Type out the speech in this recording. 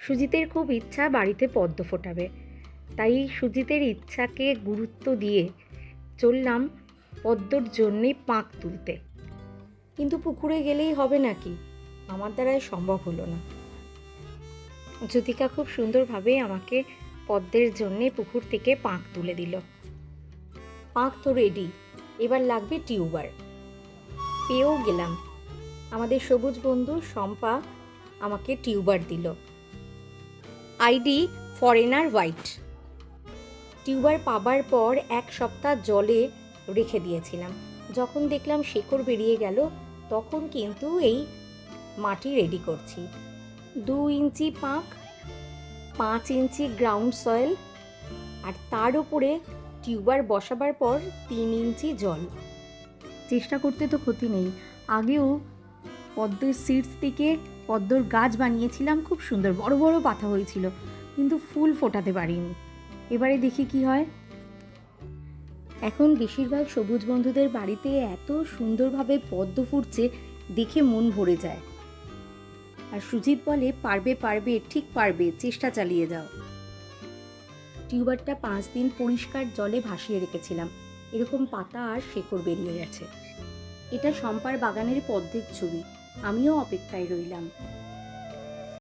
সুজিতের খুব ইচ্ছা বাড়িতে পদ্ম ফোটাবে। তাই সুজিতের ইচ্ছাকে গুরুত্ব দিয়ে চললাম পদ্মর জন্যে পাঁক তুলতে। কিন্তু পুকুরে গেলেই হবে নাকি? আমার দ্বারাই সম্ভব হলো না। জ্যোতিকা খুব সুন্দরভাবে আমাকে পদ্মের জন্যে পুকুর থেকে পাঁক তুলে দিল। পাঁক তো রেডি এবার লাগবে টিউবার। পেয়েও গেলাম। আমাদের সবুজ বন্ধু শম্পা আমাকে টিউবার দিল। ID foreigner white. টিউবার পাবার পর এক সপ্তাহ জলে রেখে দিয়েছিলাম। যখন দেখলাম শেকড় বেরিয়ে গেল, তখন কিন্তু এই মাটি রেডি করছি। দু ইঞ্চি পাঁক, পাঁচ ইঞ্চি গ্রাউন্ড সয়েল আর তার উপরে টিউবার বসাবার পর তিন ইঞ্চি জল। চেষ্টা করতে তো ক্ষতি নেই। আগেও পদ্মের সিডস থেকে পদ্মর গাছ বানিয়েছিলাম, খুব সুন্দর। বড় বড় পাতা হয়েছিল, কিন্তু ফুল ফোটাতে পারিনি। এবারে দেখি কি হয়। এখন বেশিরভাগ সবুজ বন্ধুদের বাড়িতে এত সুন্দরভাবে পদ্ম ফুটছে, দেখে মন ভরে যায়। আর সুজিত বলে, পারবে পারবে, ঠিক পারবে, চেষ্টা চালিয়ে যাও। টিউবারটা পাঁচ দিন পরিষ্কার জলে ভাসিয়ে রেখেছিলাম। এরকম পাতা আর শেকড় বেরিয়ে গেছে। এটা শম্পার বাগানের পদ্মের ছবি। আমিও অপেক্ষায় রইলাম।